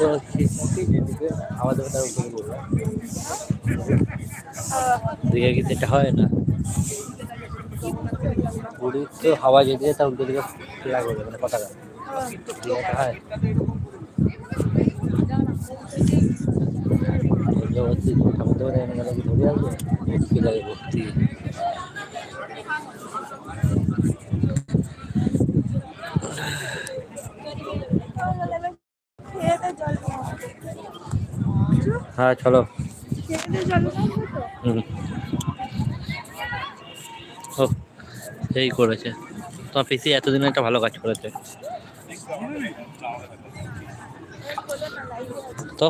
তো যেদিকে আমাদের তার উপরে বলব। দিকে কি সেটা হয় না? পুরীর তো হাওয়া যেদিকে তার উল্টো দিকে লাগবে মানে পতাকা। দিকে হয়। ভর্তি ঠাকুর দেবে এনে গেলে ভর্তি হ্যাঁ চলো। এই করেছে। তোমার পিসি এতদিন একটা ভালো কাজ করেছে। তো?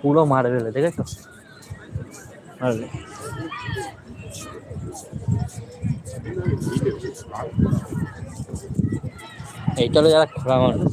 পুরো মার্বেল দেখেছ? মার্বেল এইটা হলো যারা খোলা মানুষ।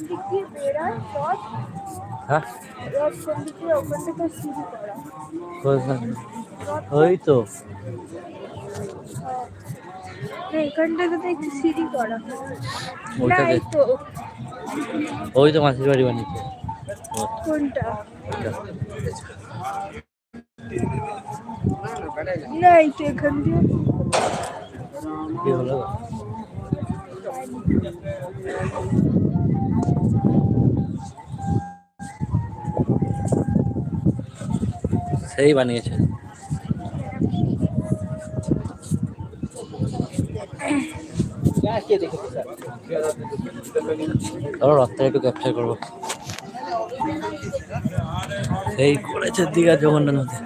দিক দিয়ে বেরায় রথ হ্যাঁ? রথ কোন দিক দিয়ে ওখান থেকে সিঁড়ি করা। ওই তো। না এখান থেকে তো একটু সিঁড়ি করা। না এই তো। ওই তো মাসির বাড়ি বানিয়েছে। কোনটা? না এই তো এখান দিয়ে। কি হলো? সেই বানিয়েছে। রথটা একটু ক্যাপচার করব। সেই করেছে দীঘা জগন্নাথ নদী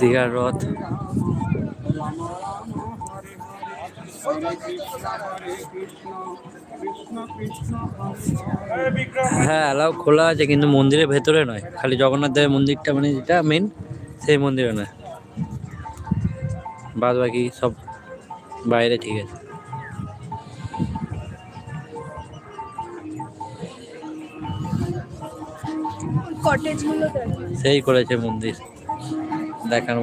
দীঘার রথ। রাম রাম হরে হরে হরে কৃষ্ণ হরে কৃষ্ণ কৃষ্ণ কৃষ্ণ হরে হরে হ্যাঁ অ্যালাউ খোলা আছে কিন্তু মন্দিরের ভেতরে নয়। খালি জগন্নাথ দেবের মন্দিরটা মানে যেটা মেন সেই মন্দিরে নয়। বাদ বাকি সব বাইরে ঠিক আছে। সেই করেছে মন্দির। দেখানো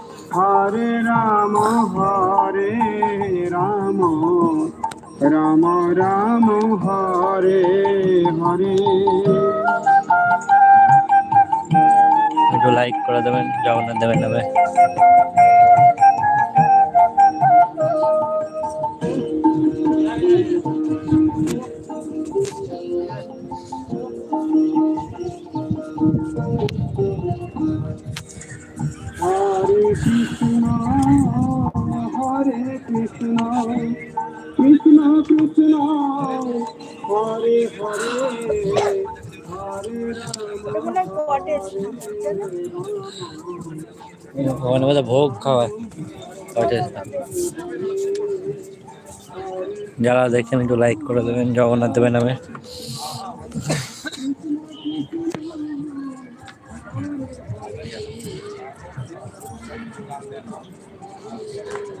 হরে রাম হরে রাম। রাম রাম, হরে হরে। একটু লাইক করে দেবেন, জগন্নাথ দেবেন নামে কৃষ্ণ কৃষ্ণ হরে হরে হরে হয় কটেজ ভোগ খাওয়ায়। যারা দেখছেন একটু লাইক করে দেবেন, জগন্নাথ দেবেন নামে। এখানে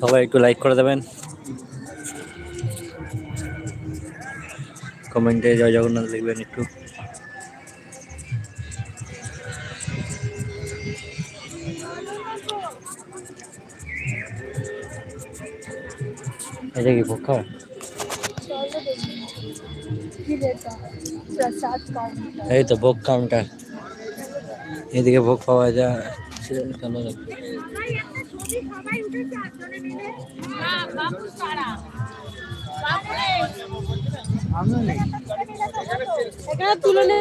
সবাই একটু লাইক করে দেবেন। কমেন্টে জয় জগন্নাথ লিখবেন একটু। এটা দেখি কি কাউন্টার এই তো ভোগ কাউন্টার এদিকে ভোগ পাওয়া যায়। কেন এখানে তুলে নে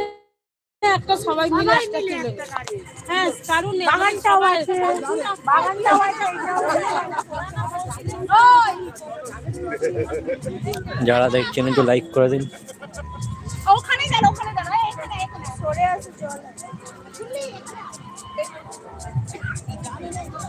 একটা সবাই মিলে একটা তুলে। হ্যাঁ কারণ নেই, বাগানটাও সবাই- আছে বাগানটাও আছে যারা দেখছেন একটু লাইক করে দিন। ওখানে দাঁড়া ওখানে দাঁড়া এখানে এখানে। সরে আছে জল। আছে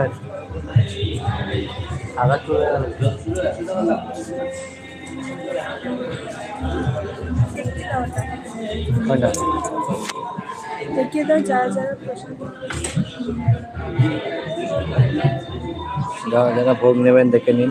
ভাই আঘাত চলে গেল কোনটা দেখিয়ে দাও যারা যারা প্রসাদ যারা যারা ভোগ নেবেন দেখে নিন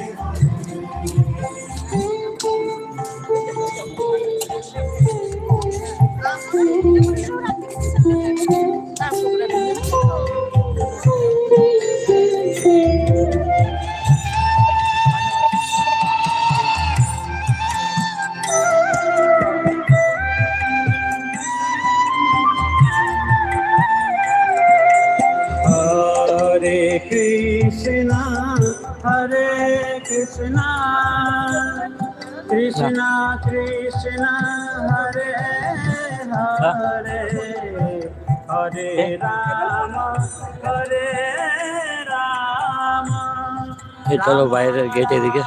কৃষ্ণ হরে হরে হরে রাম হরে রাম। চলো বাইরের গেট এদিকে